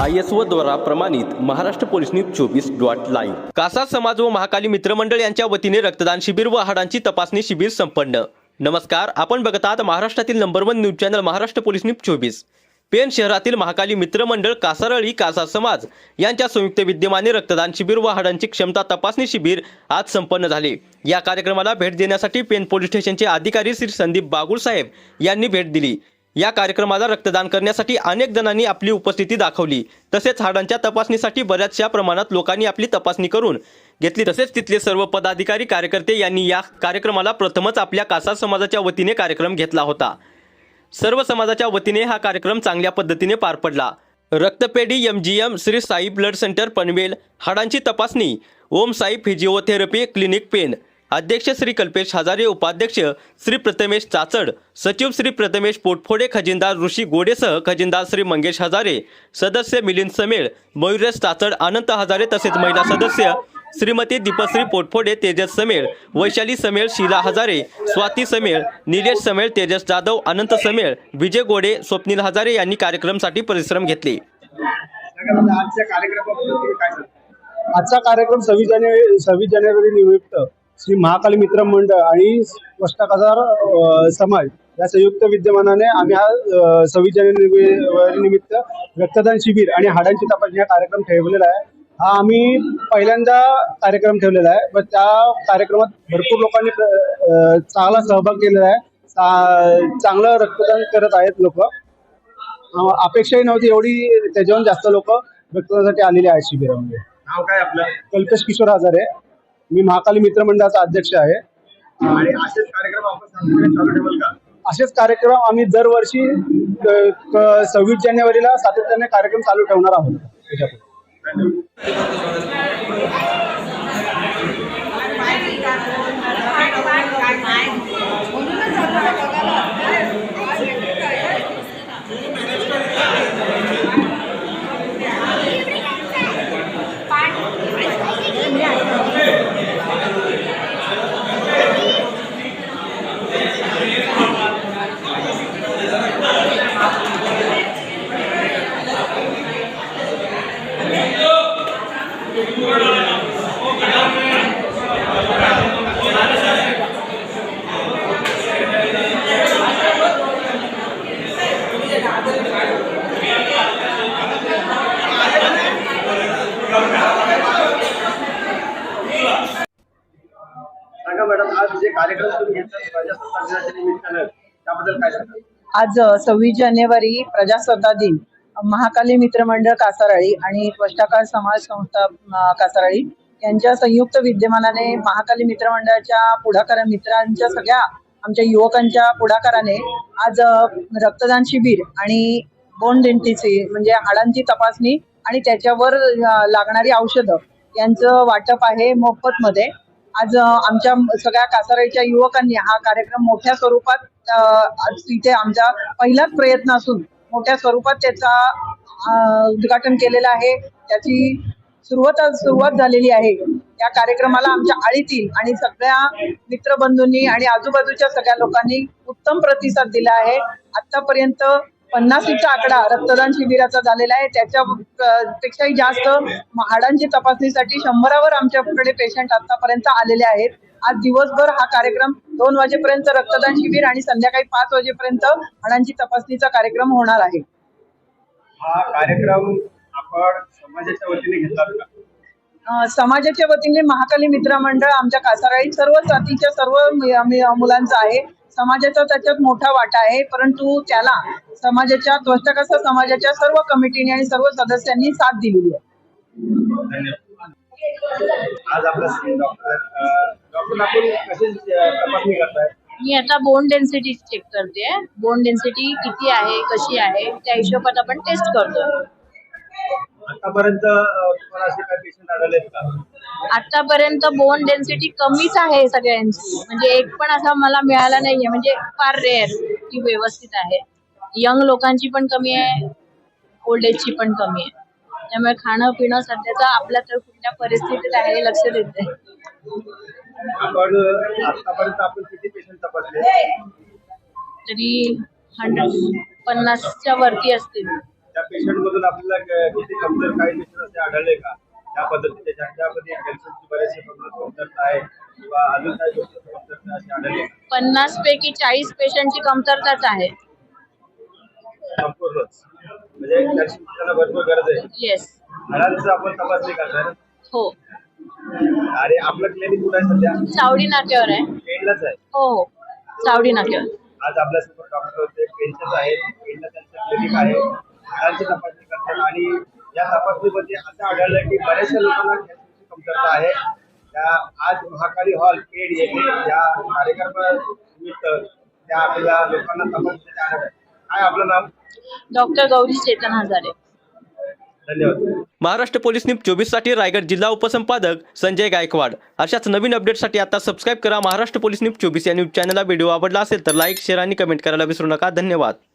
I S O द्वारा प्रमाणित Maharashtra police news चोवीस डॉट लाईव्ह. कासा समाज व महाकाली मित्रमंडळ यांच्या वतीने रक्तदान शिबिर व हाडांची तपासणी शिबिर संपन्न. नमस्कार आपण बघत आहात महाराष्ट्रातील number one news channel Maharashtra police news चोवीस. पेन शहरातील महाकाली मित्रमंडळ कासारळी कासा समाज यांच्या संयुक्त विद्यमाने रक्तदान शिबिर व हाडांची क्षमता तपासणी शिबिर आज संपन्न झाले. या कार्यक्रमाला भेट देण्यासाठी पेन पोलीस स्टेशनचे अधिकारी श्री संदीप बागुल साहेब यांनी भेट दिली. या कार्यक्रमाला रक्तदान करण्यासाठी अनेक जणांनी आपली उपस्थिती दाखवली. तसेच हाडांच्या तपासणीसाठी बऱ्याचशा प्रमाणात लोकांनी आपली तपासणी करून घेतली. तसेच तिथले सर्व पदाधिकारी कार्यकर्ते यांनी या कार्यक्रमाला प्रथमच आपल्या कासा समाजाच्या वतीने कार्यक्रम घेतला होता. सर्व समाजाच्या वतीने हा कार्यक्रम चांगल्या पद्धतीने पार पडला. रक्तपेढी M G M Shri Sai blood centre Panvel हाडांची तपासणी ओम साई फिजिओथेरपी क्लिनिक पेन अध्यक्ष श्री कल्पेश हजारे उपाध्यक्ष श्री प्रथमेश चाचड सचिव श्री प्रथमेश पोटफोडे खजिनदार ऋषी गोडेसह खजिनदार श्री मंगेश हजारे सदस्य मिलिंद समेळ मयुरेश चाचड अनंत हजारे तसेच महिला सदस्य श्रीमती दीपश्री पोटफोडे तेजस समेळ वैशाली समेळ शीला हजारे स्वाती समेळ निलेश समेळ तेजस जाधव अनंत समेळ विजय गोडे स्वप्नील हजारे यांनी कार्यक्रमासाठी परिश्रम घेतले. आजचा कार्यक्रम सव्वीस जानेवारी सव्वीस जानेवारी निमित्त श्री महाकाली मित्र मंडळ आणि कष्टकजार समाज या संयुक्त विद्यमानाने आम्ही हा सव्वीस जानेवारी निमित्त रक्तदान शिबिर आणि हाडांची तपासणी हा कार्यक्रम ठेवलेला आहे. हा आम्ही पहिल्यांदा कार्यक्रम ठेवलेला आहे व त्या कार्यक्रमात भरपूर लोकांनी चांगला सहभाग केलेला आहे. चांगलं रक्तदान करत आहेत लोक. अपेक्षाही नव्हती एवढी त्याच्याहून जास्त लोक रक्तदानासाठी आलेले आहेत शिबिरामध्ये. नाव काय आपलं? कल्पेश किशोर हजारे मी महाकाली मित्र मंडळाचा अध्यक्ष आहे. आणि असेच कार्यक्रम आपण सातत्याने चालू ठेवाल का? असेच कार्यक्रम आम्ही दरवर्षी सव्वीस जानेवारीला सातत्याने कार्यक्रम चालू ठेवणार आहोत. त्याच्यापुढे मॅडम आज जे कार्यक्रम तुम्ही घेतला प्रजासत्ताक दिनाच्या निमित्तानं त्याबद्दल काय सांगा आज सव्वीस जानेवारी प्रजासत्ताक दिन. महाकाली मित्रमंडळ कासाराळी आणि त्वष्टाकार समाज संस्था कासाराळी यांच्या संयुक्त विद्यमानाने महाकाली मित्रमंडळाच्या पुढाकार मित्रांच्या सगळ्या आमच्या युवकांच्या पुढाकाराने आज रक्तदान शिबिर आणि बोन डेंटीसी म्हणजे हाडांची तपासणी आणि त्याच्यावर लागणारी औषधं यांचं वाटप आहे मोफतमध्ये. आज आमच्या सगळ्या कासाराच्या युवकांनी हा कार्यक्रम मोठ्या स्वरूपात तिथे आमचा पहिलाच प्रयत्न असून मोठ्या स्वरूपात त्याचा उद्घाटन केलेलं आहे. त्याची सुरुवात सुरुवात झालेली आहे. या कार्यक्रमाला आमच्या आळीतील आणि सगळ्या मित्रबंधूंनी आणि आजूबाजूच्या सगळ्या लोकांनी उत्तम प्रतिसाद दिला आहे. आतापर्यंत पन्नासीचा आकडा रक्तदान शिबिराचा झालेला आहे. त्याच्या पेक्षाही जास्त हाडांची तपासणीसाठी शंभरावर आमच्याकडे पेशंट आतापर्यंत आलेले आहेत. आज दिवसभर हा कार्यक्रम दोन वाजेपर्यंत रक्तदान शिबिर आणि संध्याकाळी पाच वाजेपर्यंत हाडांची तपासणीचा कार्यक्रम होणार आहे. हा कार्यक्रम आपण समाजाच्या वतीने घेतला समाजाच्या वतीने महाकाली मित्र मंडळ आमच्या कासाराळी सर्व जातीच्या सर्व मुलांचं आहे. समाजाचा त्याच्यात मोठा वाटा आहे परंतु त्याला समाजाच्या त्वष्टकसा समाजाच्या सर्व कमिटीने आणि सर्व सदस्यांनी साथ दिलेली आहे. धन्यवाद. आज आपला डॉक्टर डॉक्टर आपण कशी तपासणी करताय मी आता बोन डेन्सिटी चेक करते. बोन डेन्सिटी किती आहे कशी आहे त्या हिशोबात आपण टेस्ट करतो आतापर्यंत तुम्हाला असे काही पेशंट आढळलेत का? आतापर्यंत बोन डेन्सिटी कमीच आहे सगळ्यांची. म्हणजे एक पण असा मला मिळाला नाहीये. म्हणजे फार रेअर की व्यवस्थित आहे. यंग लोकांची पण कमी आहे. ओल्ड एजची पण कमी आहे. त्यामुळे खाणं पिणं सध्याचा आपल्या तर कुठल्या परिस्थितीत आहे हे लक्ष देते तपासले? तरी हंड्रेड पन्नासच्या वरती असतील. त्या पेशंट मधून आपल्याला किती कमजोर काही पेशंट असे आढळले का? त्या पद्धतीने ज्यांच्यामध्ये कॅल्शियमची प्रमाणात कमतरता आहे किंवा अजून काही कमतरता आढळले? पन्नास पैकी चाळीस पेशंटची कमतरताच आहे. संपूर्णच. म्हणजे कॅल्शियमची भरपूर गरज आहे. येस हाडांचं आपण तपासणी करणार हो. आणि आपलं क्लिनिक कुठे आहे सध्या? सावडी नाक्यावर आहे. पेंडलाच आहे. हो हो. सावडी नाक्यावर. आज आपल्यासमोर डॉक्टर होते आहेत. पेंटला त्यांचं क्लिनिक आहे. हाडांची तपासणी करतात आणि या तपासणीमध्ये असं आढळलं की बऱ्याचशा लोकांना कमतरता आहे. त्या आज महाकाली हॉल पेड येथे या कार्यक्रमानिमित्त त्या आपल्या लोकांना तपासण्यात आहे. काय आपलं नाव? डॉक्टर गौरी चेतन हजारे. धन्यवाद. महाराष्ट्र पोलीस न्यूज चोवीससाठी रायगड जिल्हा उपसंपादक संजय गायकवाड. अशाच नवीन अपडेटसाठी आता सबस्क्राईब करा महाराष्ट्र पोलीस न्यूज चोवीस या न्यूज चॅनलला व्हिडिओ आवडला असेल तर लाईक शेअर आणि कमेंट करायला विसरू नका. धन्यवाद.